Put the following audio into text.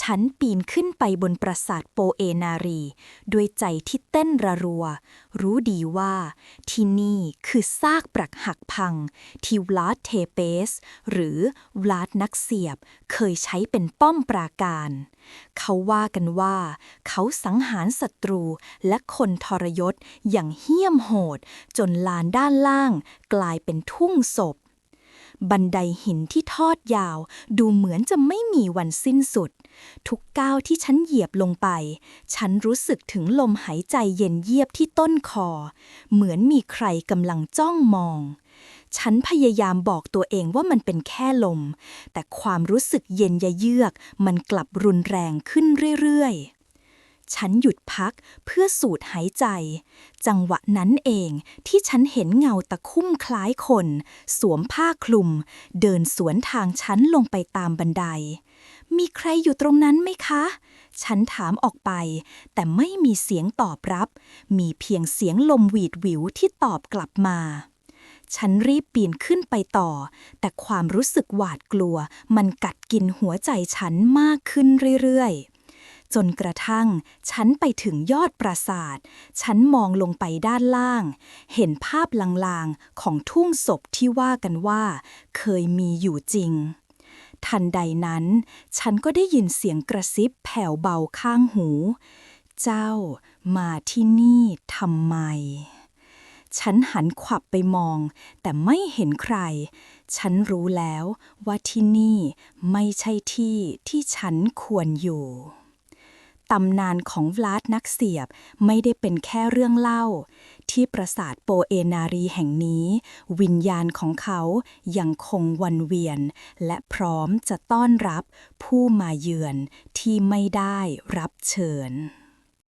ฉันปีนขึ้นไปบนปราสาทโปเอนารี ด้วยใจที่เต้นระรัว รู้ดีว่า ที่นี่คือซากปรักหักพัง ที่วลาดเทเปส หรือวลาดนักเสียบ เคยใช้เป็นป้อมปราการ เขาว่ากันว่า เขาสังหารศัตรูและคนทรยศอย่างเหี้ยมโหด จนลานด้านล่าง กลายเป็นทุ่งศพ บันไดหินที่ทอดยาว ดูเหมือนจะไม่มีวันสิ้นสุด ทุกก้าวที่ฉันเหยียบลงไป ฉันรู้สึกถึงลมหายใจเย็นเยียบที่ต้นคอ เหมือนมีใครกำลังจ้องมอง ฉันพยายามบอกตัวเองว่ามันเป็นแค่ลม แต่ความรู้สึกเย็นยะเยือก มันกลับรุนแรงขึ้นเรื่อยๆ ฉันหยุดพักเพื่อสูดหายใจ จังหวะนั้นเองที่ฉันเห็นเงาตะคุ่มคล้ายคน สวมผ้าคลุม เดินสวนทางฉันลงไปตามบันได มีใครอยู่ตรงนั้นไหมคะ ฉันถามออกไป แต่ไม่มีเสียงตอบรับ มีเพียงเสียงลมหวีดหวิวที่ตอบกลับมาฉันรีบปีนขึ้นไปต่อ แต่ความรู้สึกหวาดกลัว มันกัดกินหัวใจฉันมากขึ้นเรื่อยๆ จนกระทั่ง ฉันไปถึงยอดปราสาท ฉันมองลงไปด้านล่าง เห็นภาพลางๆของทุ่งศพที่ว่ากันว่า เคยมีอยู่จริง ทันใดนั้น ฉันก็ได้ยินเสียงกระซิบแผ่วเบาข้างหู เจ้ามาที่นี่ทำไม ฉันหันขวับไปมอง แต่ไม่เห็นใคร ฉันรู้แล้วว่าที่นี่ไม่ใช่ที่ที่ฉันควรอยู่ ตำนานของวลาดนักเสียบไม่ได้เป็นแค่เรื่องเล่า ที่ปราสาทโปเอนารีแห่งนี้ วิญญาณของเขายังคงวนเวียน และพร้อมจะต้อนรับผู้มาเยือนที่ไม่ได้รับเชิญ